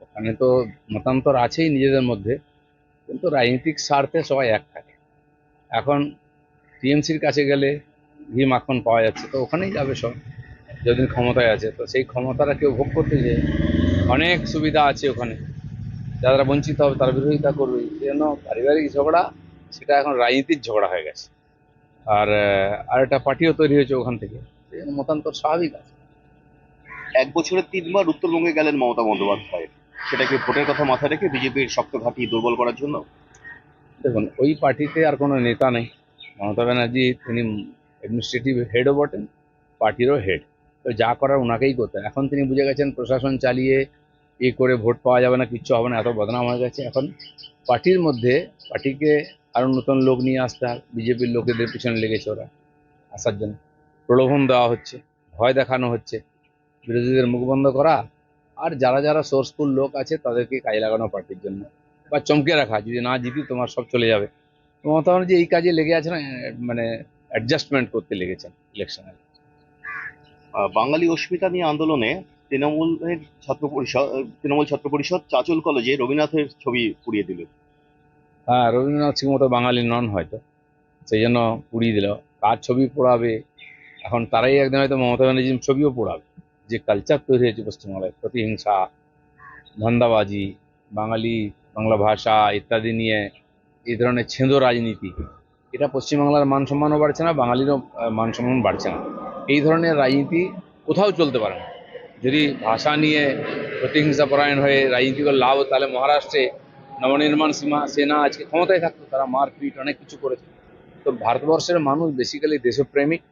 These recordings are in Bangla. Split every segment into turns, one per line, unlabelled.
ওখানে তো মতান্তর আছেই নিজেদের মধ্যে কিন্তু রাজনৈতিক স্বার্থে সবাই এক থাকে। এখন টিএমসির কাছে গেলে ঘি মাখন পাওয়া যাচ্ছে তো ওখানেই যাবে সব যতদিন ক্ষমতায় আছে। তো সেই ক্ষমতাটা কেউ ভোগ করতে যে অনেক সুবিধা আছে ওখানে। যারা বঞ্চিত হবে তারা বিরোধিতা করবে জন্য পারিবারিক ঝগড়া সেটা এখন রাজনীতির ঝগড়া হয়ে গেছে। আর আহ, আর একটা পার্টিও তৈরি হয়েছে ওখান থেকে মতান্তর স্বাভাবিক আছে।
এক বছরে তিনবার উত্তরবঙ্গে গেলেন মমতা বন্দ্যোপাধ্যায়। সেটাকে ভোটের কথা মাথায় রেখে বিজেপির শক্ত ঘাঁটি দুর্বল করার জন্য?
দেখুন, ওই পার্টিতে আর কোনো নেতা নেই। মমতা ব্যানার্জি, তিনি অ্যাডমিনিস্ট্রেটিভ হেডও বটেন, পার্টিরও হেড তো যা করার ওনাকেই করতে হয়। এখন তিনি বুঝে গেছেন, প্রশাসন চালিয়ে এ করে ভোট পাওয়া যাবে না, কিচ্ছু হবে না, এত বদনাম হয়ে গেছে। এখন পার্টির মধ্যে পার্টিকে আরও নতুন লোক নিয়ে আসতে হয়। বিজেপির লোকেদের পিছনে লেগেছে ওরা, আসার জন্য। প্রলোভন দেওয়া হচ্ছে, ভয় দেখানো হচ্ছে। বিরোধীদের মুখ বন্ধ করা আর যারা যারা সোর্সফুল লোক আছে তাদেরকে কাজে লাগানো পার্টির জন্য। বা চমকে রাখা যদি না জিতি তোমার সব চলে যাবে। মমতা ব্যানার্জি এই কাজে লেগে আছে না মানে অ্যাডজাস্টমেন্ট করতে লেগেছেন ইলেকশনে
বাঙালি অস্মিতা নিয়ে আন্দোলনে তৃণমূলের ছাত্র পরিষদ তৃণমূল ছাত্র পরিষদ চাচল কলেজে রবীন্দ্রনাথের ছবি পুড়িয়ে দিল।
হ্যাঁ রবীন্দ্রনাথ সিং মতো বাঙালি নন হয়তো। সেই জন্য পুড়িয়ে দিল। কার ছবি পোড়াবে? এখন তারাই একদিন হয়তো মমতা ব্যানার্জির ছবিও পোড়াবে। যে কালচার তৈরি হয়েছে পশ্চিমবাংলায়, প্রতিহিংসা, ধান্দাবাজি, বাঙালি, বাংলা ভাষা ইত্যাদি নিয়ে এই ধরনের ছেঁদো রাজনীতি, এটা পশ্চিমবাংলার মান সম্মানও বাড়ছে না, বাঙালিরও মান সম্মান বাড়ছে না। এই ধরনের রাজনীতি কোথাও চলতে পারে না। যদি ভাষা নিয়ে প্রতিহিংসা পরায়ণ হয়ে রাজনীতি করে লাভ তাহলে মহারাষ্ট্রে নবনির্মাণ সীমা, সেনা আজকে ক্ষমতায় থাকতো, তারা মারপিট, অনেক কিছু করেছে। তো ভারতবর্ষের মানুষ বেসিক্যালি দেশপ্রেমিক।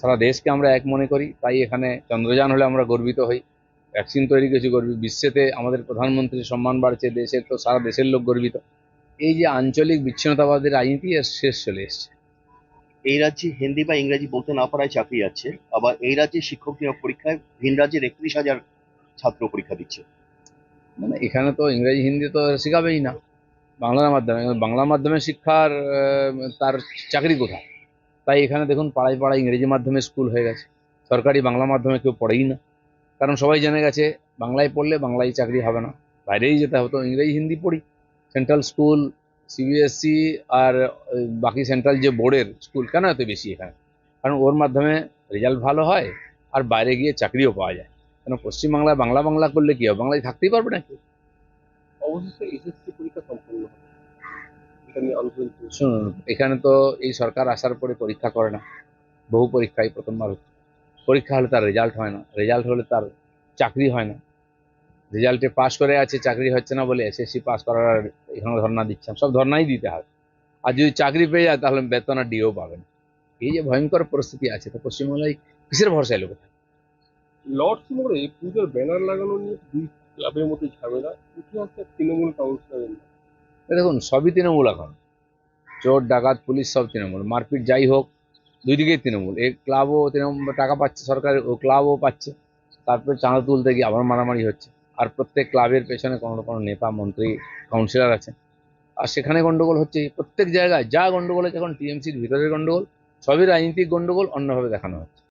সারা দেশকে আমরা এক মনে করি তাই এখানে চন্দ্রযান হলে আমরা গর্বিত হই। ভ্যাকসিন তৈরি করেছি গর্বিত বিশ্বেতে আমাদের প্রধানমন্ত্রীর সম্মান বাড়ছে দেশের তো সারা দেশের লোক গর্বিত। এই যে আঞ্চলিক বিচ্ছিন্নতাবাদের রাজনীতি এর শেষ চলে এসছে।
এই রাজ্যে হিন্দি বা ইংরেজি বলতে না পারায় চাকরি যাচ্ছে আবার এই রাজ্যে শিক্ষক নিয়োগ পরীক্ষায় ভিন রাজ্যের একত্রিশ হাজার ছাত্র পরীক্ষা দিচ্ছে।
মানে এখানে তো ইংরেজি হিন্দি তো শেখাবেই না। বাংলার মাধ্যমে বাংলা মাধ্যমে শিক্ষার তার চাকরি কোথায়? তাই এখানে দেখুন পাড়ায় পাড়ায় ইংরেজি মাধ্যমে স্কুল হয়ে গেছে। সরকারি বাংলা মাধ্যমে কেউ পড়েই না। কারণ সবাই জেনে গেছে, বাংলায় পড়লে বাংলায় চাকরি হবে না। বাইরেই যেতে হতো ইংরেজি হিন্দি পড়ি। সেন্ট্রাল স্কুল সিবিএসসি আর বাকি সেন্ট্রাল যে বোর্ডের স্কুল, কেন এত বেশি এখানে? কারণ ওর মাধ্যমে রেজাল্ট ভালো হয় আর বাইরে গিয়ে চাকরিও পাওয়া যায়। কেন পশ্চিমবাংলায় বাংলা বাংলা করলে কি হবে? বাংলায় থাকতেই পারবে না
অবশেষে এসএসসি পরীক্ষা সম্পন্ন হবে।
শুনুন এখানে তো এই সরকার আসার পরে পরীক্ষা করে না। বহু পরীক্ষাই প্রথমবার হচ্ছে। পরীক্ষা হলে তার রেজাল্ট হয় না। রেজাল্ট হলে তার চাকরি হয় না। রেজাল্টে পাশ করে আছে চাকরি হচ্ছে না বলে এসএসসি পাস করার আর এখানে ধর্ণা দিচ্ছেন। সব ধর্নাই দিতে হবে আর যদি চাকরি পেয়ে যায় তাহলে বেতন আর ডিও পাবেন। এই যে ভয়ঙ্কর পরিস্থিতি আছে তো পশ্চিমবাংলায় কিসের ভরসায় লোক
লর্ডস মোড়ে পুজোর ব্যানার লাগানো নিয়ে দুই ক্লাবের মধ্যে ঝামেলা। উঠে আসছে তৃণমূল কাউন্সিলরের
দেখুন, সবই তৃণমূল এখন। চোর, ডাকাত, পুলিশ, সব তৃণমূল। মারপিট যাই হোক, দুই দিকেই তৃণমূল। এই ক্লাবও তৃণমূল, টাকা পাচ্ছে সরকার ও ক্লাবও পাচ্ছে। তারপরে চাঁদা তুলতে গিয়ে আবার মারামারি হচ্ছে। আর প্রত্যেক ক্লাবের পেছনে কোনো না কোনো নেতা, মন্ত্রী কাউন্সিলর আছে। আর সেখানে গন্ডগোল হচ্ছে প্রত্যেক জায়গায় যা গন্ডগোল হচ্ছে, এখন টিএমসির ভিতরের গন্ডগোল, সবই রাজনীতিক গণ্ডগোল অন্যভাবে দেখানো হচ্ছে।